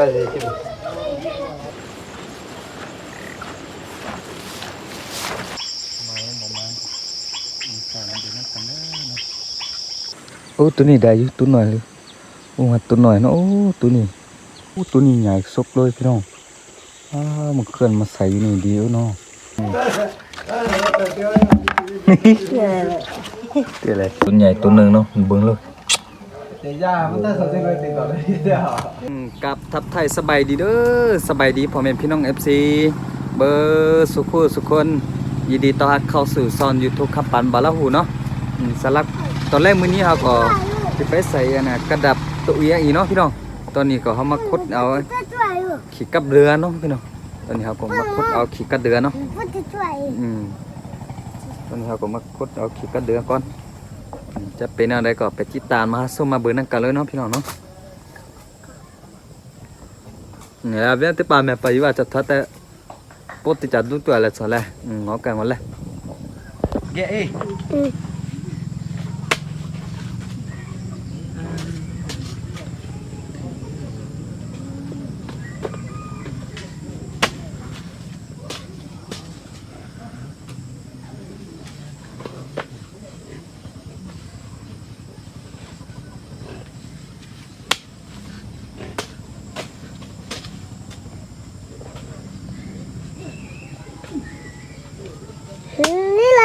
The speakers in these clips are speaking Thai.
ก็เลยที่บุมาหมอมาอีกฝ่ายนั้นเดี๋ยวนั่งกันเด้อเนาะโอ้ตัวนี้ไแลับทับไทยสบายดีเด้อสบายดีพ่อแม่พี่น้อง FC เบอร์สุขุสุขคนยินดีต้อนรับเข้าสู่ซอนยูทูปขับปันบาลาหูเนาะสลักตอนแรกมื้อนี้เฮาก็สิไปใส่น่ะกระดับตัวเอียอีเนาะพี่น้องตอนนี้ก็เฮามาขุดเอาขี่กับเรือเนาะพี่น้องตอนนี้เฮาก็มาขุดเอาขี่กับเรือเนาะ อืมตอนนี้เฮาก็มาขุดเอาขี่กับเรือก่อน จะเป็นอะไรก็ไปติดตามมาส้มมาเบิ่งนำกันเลยเนาะพี่น้องเนาะเนี่ยเบี้ยติปาแม่ไปอยู่ว่าจะทัดแต่ปุ๊ติจัดดูตัวอะไรซะแหละอืมงอกันหมดเลย เย้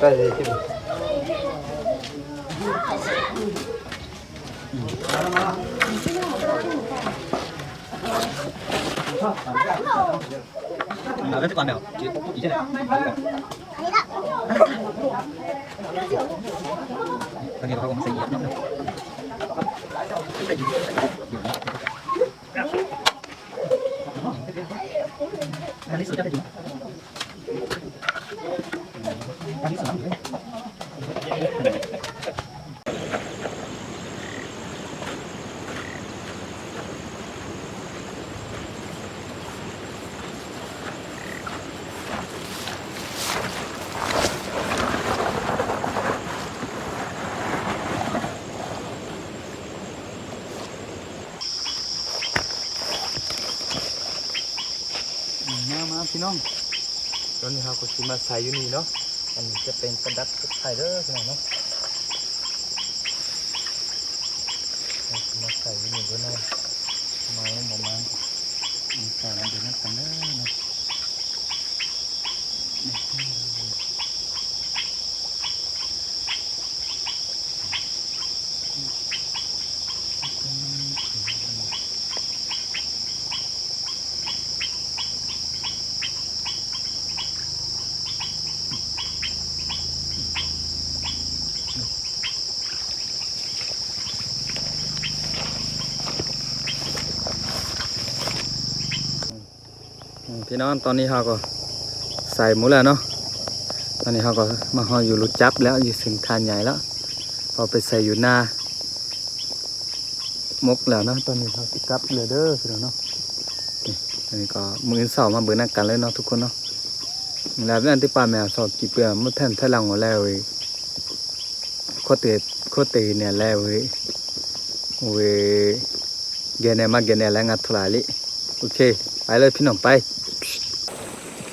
但是。是关表？底下的。哪个？哪个？哪个？哪个？哪个？哪个？ มามาพี่น้องตอนนี้เราก็สิมาใส่อยู่นี่เนาะ อันนี้จะเป็นกระดับไทยเด้อพี่น้องเนาะมาใส่อยู่นี่ด้วยนะมาแล้วหมอมาอีกสายนั้นเดี๋ยวนั่งกันเด้อเนาะ พี่น้องตอนนี้เราก็ใส่หมดแล้วเนาะตอนนี้เราก็มาหออยู่รูจับแล้วอยู่ถึงคานใหญ่แล้วพอไปใส่อยู่หน้ามกแล้วเนาะตอนนี้เราสิกลับเลยเด้อพี่น้องเนาะอันนี้ก็มือเสามาเบิ่งหน้ากันเลยเนาะทุกคนเนาะแล้วอันที่ป้าแมวสอบกี่เปลือกเมื่อแทนท่าลังหัวแล้วเว้ยโคตรเตโคตรเตเนี่ยแล้วเว้ยเว้ยเกเนมาเกเนแล้วงัดทุลาลิโอเคไปเลยพี่น้องไป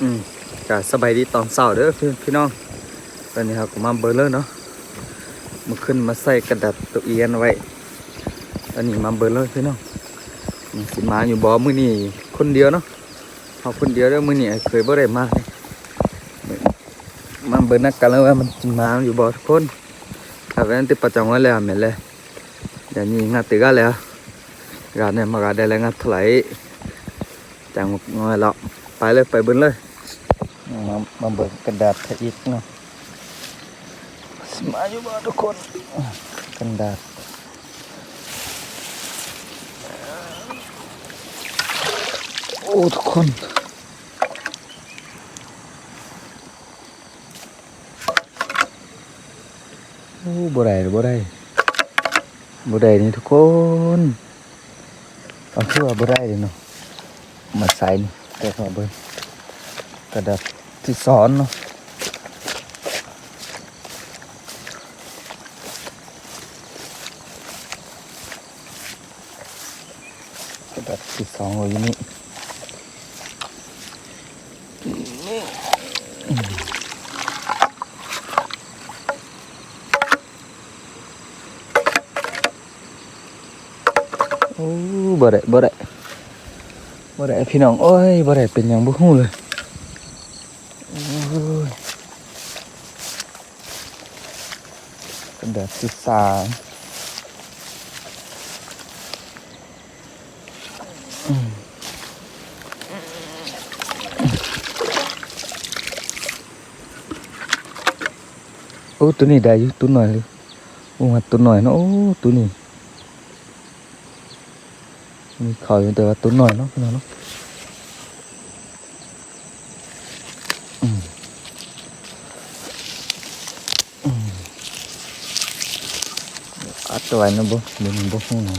อืมก็สบายดีตอนเช้าเด้อพี่พี่น้องตอนนี้เราก็มาเบอร์เลยเนาะมาขึ้นมาใส่กระดาษตัวเอียนไว้ตอนนี้มาเบอร์เลยพี่น้องสิมาอยู่บ่อมือนี้คนเดียวเนาะเอาคนเดียวเด้อมื้อนี้เคยบ่ได้มาเลยมันเบิร์นักกันแล้วว่ามันจะมาอยู่บ่ทุกคนถ้าเป็นติดประจำไว้แล้วเหม็นเลยเดี๋ยวนี้งานติกันแล้วงานเนี่ยมากาได้แล้วงาถลายจังงอยแล้ว เลยไปเบิ้ลเลยมามาเบิร์กระดาษอีกนาะมาอยู่บ่ทุกคนกระดาษโอ้ทุกคนโอ้บ่ได้บ่ได้บ่ได้นี่ทุกคนเอาคือว่าบ่ได้เลยเนาะมาใส่นี่ แต่ขอเบิ่งกระดาษที่สอนเนาะกระดาษที่สองอยู่นี่โอ้บ่ได้บ่ได้ บ่ได้พี่น้องโอ้ยบ่ได้เป็นหยังบ่ฮู้เลยโอ้ยกระดาษที่สามโอ้ตัวนี้ได้อยู่ตัวหน่อยเลยโอ้มาตัวหน่อยเนาะโอ้ตัวนี้ เขาอยู่แต่ว่าตัวหน่อยเนาะพี่น้องเนาะอัดตัวไว้นะบ่เดี๋ยวมันบ่ฮู้เนาะ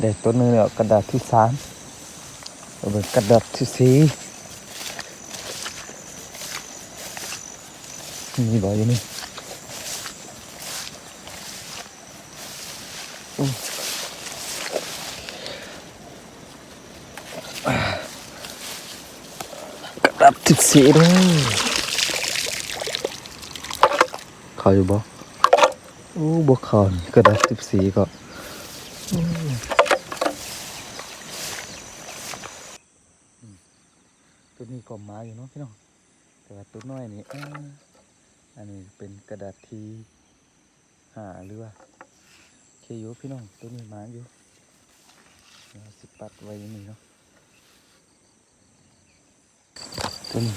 ได้ตัวนึงแล้วกระดาษที่สามเอาเป็นกระดาษที่สี่ มีบ่อยู่นี่กระดาษที่สี่เด้อเขาอยู่บ่โอ้บ่เขานี่กระดาษที่สี่ก็ตัวนี้ก็มาอยู่เนาะพี่น้องแต่ว่าตัวน้อยนี่ อันนี้เป็นกระดาษทีหาหรือว่าเคยอยูพี่น้องตัวนี้มาอยู่สิปัดไว้อย่างนี้เนาะตัวนี้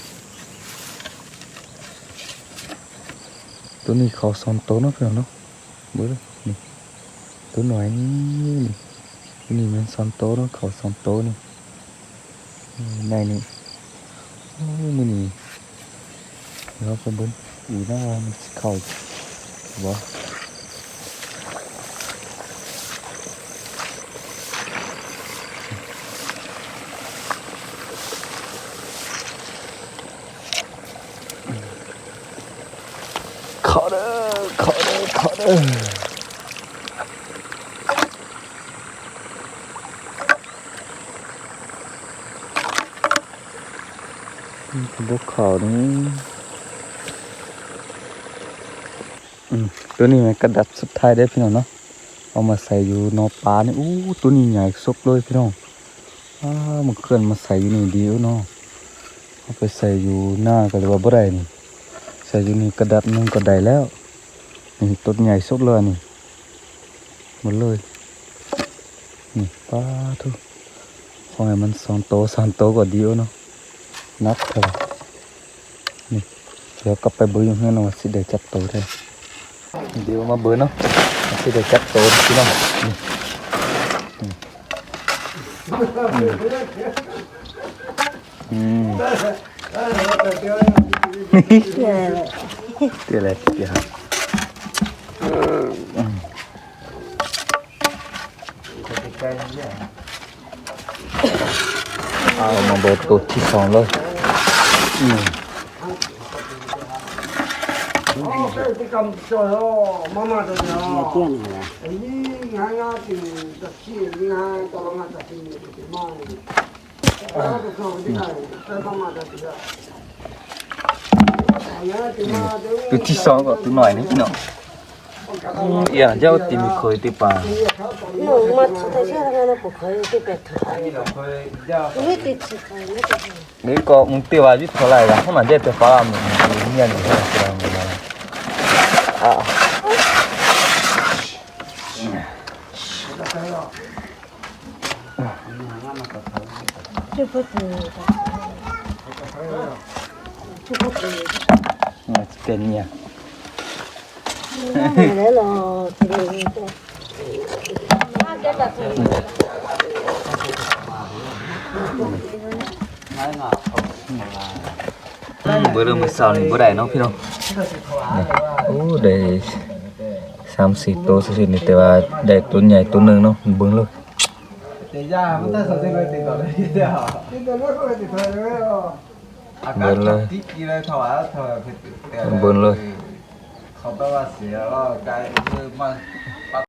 ตัวนี้เขาสอนโตเนาะพี่น้องเนาะเบื่อนี่ตัวหน่อยนี่นี่ตัวนี้มันสอนโตเนาะเขาสอนโตนี่ในนี่โอ้ยมันนี่เดี๋ยวไปบิ้ง อีน่าว่ามันสิเข้าบ่เข้าเด้อเข้าเด้อเข้าเด้อนี่คือพวกเขานี่อืม ตัวนี้มันกระดับสุดท้ายได้พี่น้องเนาะเอามาใส่อยู่นอปลานี่อู้ตัวนี้ใหญ่ซบเลยพี่น้องอ้ามันเคลื่อนมาใส่อยู่นี่เดียวเนาะเอาไปใส่อยู่หน้าก็เลยว่าบ่ได้นี่ใส่อยู่นี่กระดับนึงก็ได้แล้วนี่ต้นใหญ่ซบเลยนี่หมดเลยนี่ป้าทุกขอให้มันสองโตสามโตก็เดียวเนาะนับเถอะนี่เดี๋ยวกลับไปเบอร์อยู่ข้างนอกสิได้จับโตได้ เดี๋ยวมาเบอร์เนาะสิได้จับโตพี่น้องนี่อืมนี่เดี๋ยวอะไรเดี๋ยวอืมเอามาเบอร์ตัวที่สองเลยอืม cái cầm trời ơi, mama tôi nhớ. tiền hả? Ấy, ngay ngay thì tập chi, ngay tao lo ngay tập chi, thì mong. Tao tôi không đi này, tao mama tôi thì ra. ตัวที่สองก็ตัวหน่อยนี่พี่น้องอืมอย่าเจ้าตีมีเคยตีปลา No, mà chúng ta sẽ là nó cũng khởi cái bẹt thật. Mấy cái chỉ phải mấy cái gì. นี่ก็มึงตีว่าอยู่เท่ 아, 죽겠냐. bữa đâu mới sao thì bữa này nó phi đâu để xám xịt tố xịt này tớ đẻ tôi nhảy tôi nâng nó bướng luôn แต่ว่าได้ตัวใหญ่ตัวหนึงเนาะเบิ่งเลยแต่ย่ามันต้องสนใจเลยติดต่อเลยเดียวติดตัวรถก็ติดตัวเลยอะอาการจับที่กี่เลยถวายถวายคือแต่เบิ่งเลยเขาแปลว่าเสียแล้วกายคือมัน